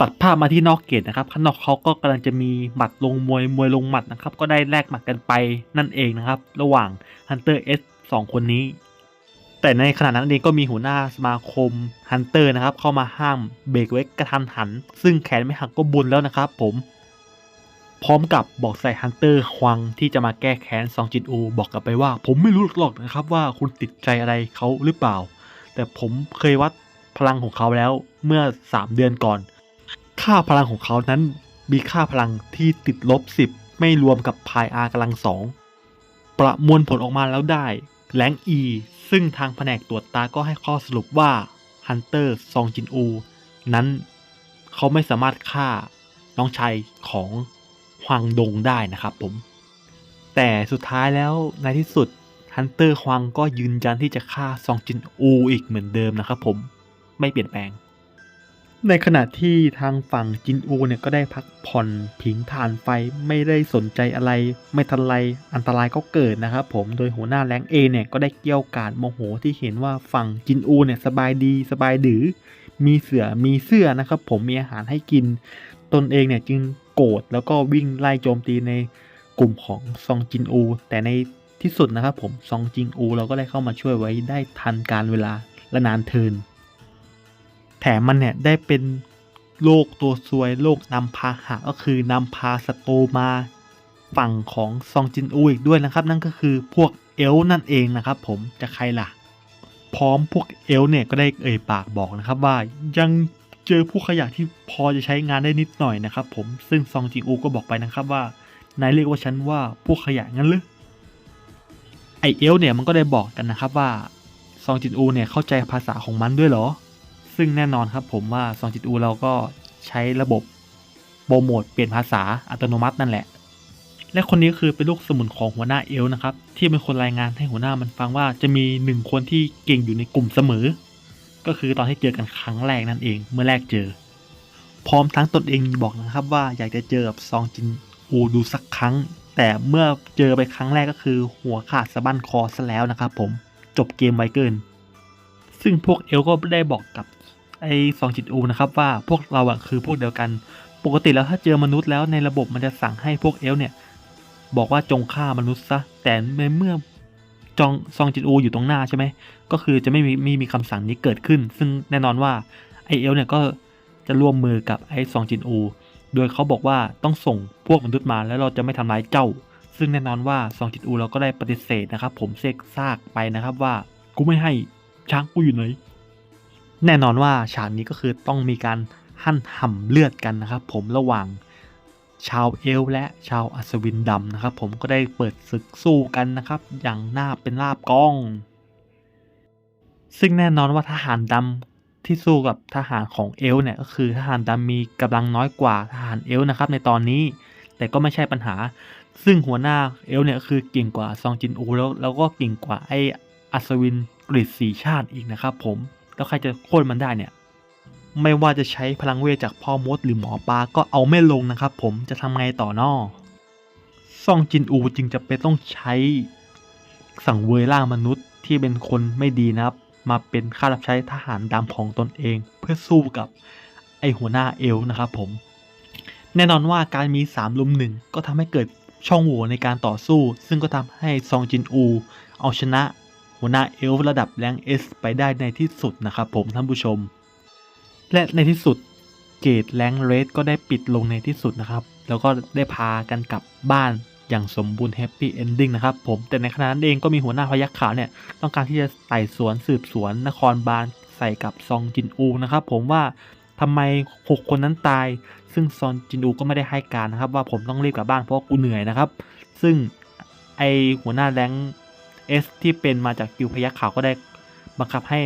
ตัดภาพมาที่นอกเกตนะครับข้างนอกเขาก็กำลังจะมีหมัดลงมวยมวยลงหมัดนะครับ ก็ได้แลกหมัดกันไปนั่นเองนะครับ ระหว่าง Hunter S สสองคนนี้ แต่ในขณะนั้นเองก็มีหัวหน้าสมาคม Hunter นะครับ เข้ามาห้ามเบรกไว้กระทันหัน ซึ่งแขนไม่หักก็บุญแล้วนะครับ ผม พร้อมกับบอกใส่ฮันเตอร์ฮวังที่จะมาแก้แค้นซองจินอูบอกกลับไปว่า ผมไม่รู้หรอกนะครับว่าคุณติดใจอะไรเขาหรือเปล่า แต่ผมเคยวัดพลังของเขาแล้วเมื่อ 3 เดือนก่อน ค่าพลังของเขานั้นมีค่าพลังที่ติดลบ 10 ไม่รวมกับพายอากำลังสองประมวลผลออกมาแล้วได้แรงอีซึ่งทางแผนกตรวจตาก็ให้ข้อสรุปว่าฮันเตอร์ซองจินอู นั้นเขาไม่สามารถฆ่าน้องชายของฮวังดงได้นะครับผม แต่สุดท้ายแล้วในที่สุดฮันเตอร์ฮวังก็ยืนยันที่จะฆ่าซองจินอูอีกเหมือนเดิมนะครับผมไม่เปลี่ยนแปลง ในขณะที่ทางฝั่งจินอูเนี่ยก็ได้พักผ่อนผิงถ่านไฟไม่ได้สนใจอะไร ไม่ทันไรอันตรายก็เกิดนะครับผมโดยหัวหน้าแรงเอเนี่ยก็ได้เกี่ยวกาดโมโหที่เห็นว่าฝั่งจินอูเนี่ยสบายดีสบายดือ มีเสือมีเสื้อนะครับผมมีอาหารให้กิน ตนเองเนี่ยจึงโกรธแล้วก็วิ่งไล่โจมตีในกลุ่มของซองจินอู แต่ในที่สุดนะครับผมซองจินอู เราก็ได้เข้ามาช่วยไว้ได้ทันการเวลาและนานเทิน แถมมันเนี่ยได้เป็นโรคตัวซวยโรคนำพาหะก็คือนำพาสโตมาฝั่งของซองจินอูอีกด้วยนะครับ นั่นก็คือพวกเอลนั่นเองนะครับ ผมจะใครล่ะ พร้อมพวกเอลเนี่ยก็ได้เอ่ยปากบอกนะครับว่ายังเจอผู้ขยะที่พอจะใช้งานได้นิดหน่อยนะครับ ผมซึ่งซองจินอูก็บอกไปนะครับว่านายเรียกว่าฉันว่าพวกขยะงั้นหรือไอเอลเนี่ยมันก็ได้บอกกันนะครับว่าซองจินอูเนี่ยเข้าใจภาษาของมันด้วยเหรอ ซึ่งแน่นอนครับผมว่าซองจิตอูเราก็ใช้ระบบโปรโมทเปลี่ยนภาษาอัตโนมัตินั่นแหละ และคนนี้คือเป็นลูกสมุนของหัวหน้าเอลนะครับ ที่เป็นคนรายงานให้หัวหน้ามันฟังว่าจะมีหนึ่งคนที่เก่งอยู่ในกลุ่มเสมอ ก็คือตอนที่เจอกันครั้งแรกนั่นเองเมื่อแรกเจอ พร้อมทั้งตนเองบอกนะครับว่าอยากจะเจอกับซองจินอูดูสักครั้ง แต่เมื่อเจอไปครั้งแรกก็คือหัวขาดสะบั้นคอซะแล้วนะครับผมจบเกมไวเกินซึ่งพวกเอลก็ได้บอกกับ ไอ้ซองจิตอูนะครับว่าพวกเราอะคือพวกเดียวกัน ปกติแล้วถ้าเจอมนุษย์แล้วในระบบมันจะสั่งให้พวกเอลเนี่ย บอกว่าจงฆ่ามนุษย์ซะแต่ในเมื่อจองซองจิตอูอยู่ตรงหน้าใช่ไหมก็คือจะไม่มีม่มีคำสั่งนี้เกิดขึ้น ซึ่งแน่นอนว่าไอเอลเนี่ยก็จะร่วมมือกับไอซองจินอู โดยเขาบอกว่าต้องส่งพวกมนุษย์มาแล้วเราจะไม่ทำร้ายเจ้า ซึ่งแน่นอนว่าซองจินอูเราก็ได้ปฏิเสธนะครับ ผมเซกซากไปนะครับว่ากูไม่ให้ช้างกูอยู่ไหน แน่นอนว่าฉากนี้ก็คือต้องมีการหั่นห่ำเลือดกันนะครับ ผมระหว่างชาวเอลและชาวอัศวินดำนะครับ ผมก็ได้เปิดศึกสู้กันนะครับ อย่างหน้าเป็นลาบกล้อง ซึ่งแน่นอนว่าทหารดำที่สู้กับทหารของเอลเนี่ยก็คือทหารดำมีกำลังน้อยกว่าทหารเอลนะครับ ในตอนนี้แต่ก็ไม่ใช่ปัญหา ซึ่งหัวหน้าเอลเนี่ยก็คือเก่งกว่าซองจินอูแล้วแล้วก็เก่งกว่าไออัศวินกฤษสีชาติอีกนะครับผม แล้วใครจะโค่นมันได้เนี่ย ไม่ว่าจะใช้พลังเวทจากพ่อมดหรือหมอปลาก็เอาไม่ลงนะครับ ผมจะทำไงต่อนอซองจินอูจึงจะเป็นต้องใช้สังเวยร่างมนุษย์ที่เป็นคนไม่ดีนะครับ มาเป็นข้ารับใช้ทหารดำของตนเอง เพื่อสู้กับไอหัวหน้าเอลนะครับผม แน่นอนว่าการมี3ลุมหนึ่งก็ทำให้เกิดช่องโหว่ในการต่อสู้ ซึ่งก็ทำให้ซองจินอู เอาชนะ หัวหน้าเอลฟ์ระดับแรงเอสไปได้ในที่สุดนะครับผมท่านผู้ชม และในที่สุดเกตแรงเรสก็ได้ปิดลงในที่สุดนะครับ แล้วก็ได้พากันกลับบ้านอย่างสมบูรณ์แฮปปี้เอนดิ้งนะครับผมแต่ในขณะนั้นเองก็มีหัวหน้าพยักขาวเนี่ยต้องการที่จะไต่สวนสืบสวนนครบาลใส่กับซองจินอูนะครับผมว่าทำไม 6 คนนั้นตาย ซึ่งซอนจินอูก็ไม่ได้ให้การนะครับ ว่าผมต้องรีบกลับบ้านเพราะกูเหนื่อยนะครับ ซึ่งไอหัวหน้าแรง เอสที่เป็นมาจากกิวพยักขาวก็ได้บังคับให้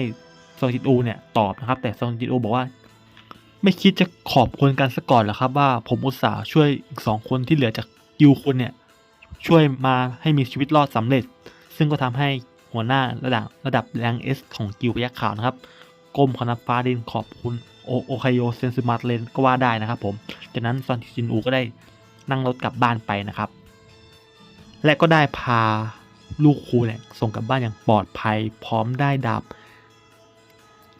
ซองจินอูเนี่ยตอบนะครับ แต่ซองจินอูบอกว่า ไม่คิดจะขอบคุณกันสักก่อนหรอครับ ว่าผมอุตส่าห์ช่วยอีกสองคนที่เหลือจากกิวคุณเนี่ยช่วยมาให้มีชีวิตรอดสำเร็จ ซึ่งก็ทำให้หัวหน้าระดับระดับแรงเอสของกิวพยักขาวนะครับก้มขอนับฟ้าดินขอบคุณโอโอคโยเซนซึมาเลนก็ว่าได้นะครับผมจากนั้นซอนจินอูก็ได้นั่งรถกลับบ้านไปนะครับ และก็ได้พา ลูกครูเนี่ยส่งกลับบ้านอย่างปลอดภัย พร้อมได้ดาบ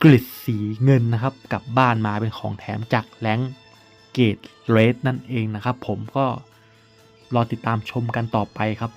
กริดสีเงินนะครับกลับบ้านมาเป็นของแถมจากแรงเกตเรสนั่นเองนะครับ ผมก็รอติดตามชมกันต่อไปครับ